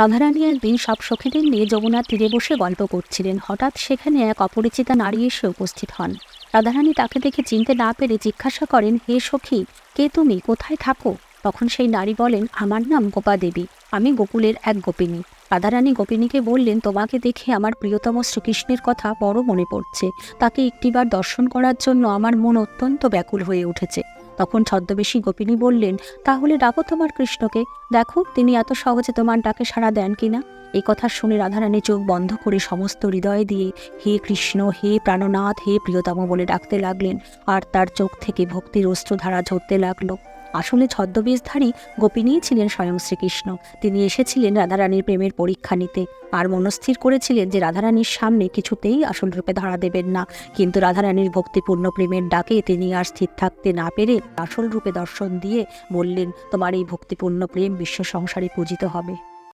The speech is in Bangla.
রাধারানী একদিন সব সখীদের নিয়ে যমুনার তীরে বসে গল্প করছিলেন। হঠাৎ সেখানে এক অপরিচিতা নারী এসে উপস্থিত হন। রাধারানী তাকে দেখে চিনতে না পেরে জিজ্ঞাসা করেন, হে সখী, কে তুমি? কোথায় থাকো? তখন সেই নারী বলেন, আমার নাম গোপা দেবী। আমি গোকুলের এক গোপিনী। রাধারানী গোপিনীকে বললেন, তোমাকে দেখে আমার প্রিয়তম শ্রীকৃষ্ণের কথা বড় মনে পড়ছে। তাকে একটিবার দর্শন করার জন্য আমার মন অত্যন্ত ব্যাকুল হয়ে উঠেছে। তখন ছদ্মবেশী গোপিনী বললেন, তাহলে ডাকো তোমার কৃষ্ণকে। দেখো, তিনি এত সহজে তোমার ডাকে সাড়া দেন কিনা? এই কথা শুনে রাধারানী চোখ বন্ধ করে সমস্ত হৃদয় দিয়ে হে কৃষ্ণ, হে প্রাণনাথ, হে প্রিয়তম বলে ডাকতে লাগলেন। আর তার চোখ থেকে ভক্তির অস্ত্রধারা ঝরতে লাগল। আসলে ছদ্মবেশধারী গোপিনীই ছিলেন স্বয়ং শ্রীকৃষ্ণ। তিনি এসেছিলেন রাধারানীর প্রেমের পরীক্ষা নিতে। আর মনস্থির করেছিলেন যে রাধারানীর সামনে কিছুতেই আসল রূপে ধরা দেবেন না। কিন্তু রাধারানীর ভক্তিপূর্ণ প্রেমের ডাকে তিনি আর স্থির থাকতে না পেরে আসল রূপে দর্শন দিয়ে বললেন, তোমার এই ভক্তিপূর্ণ প্রেম বিশ্ব সংসারে পূজিত হবে।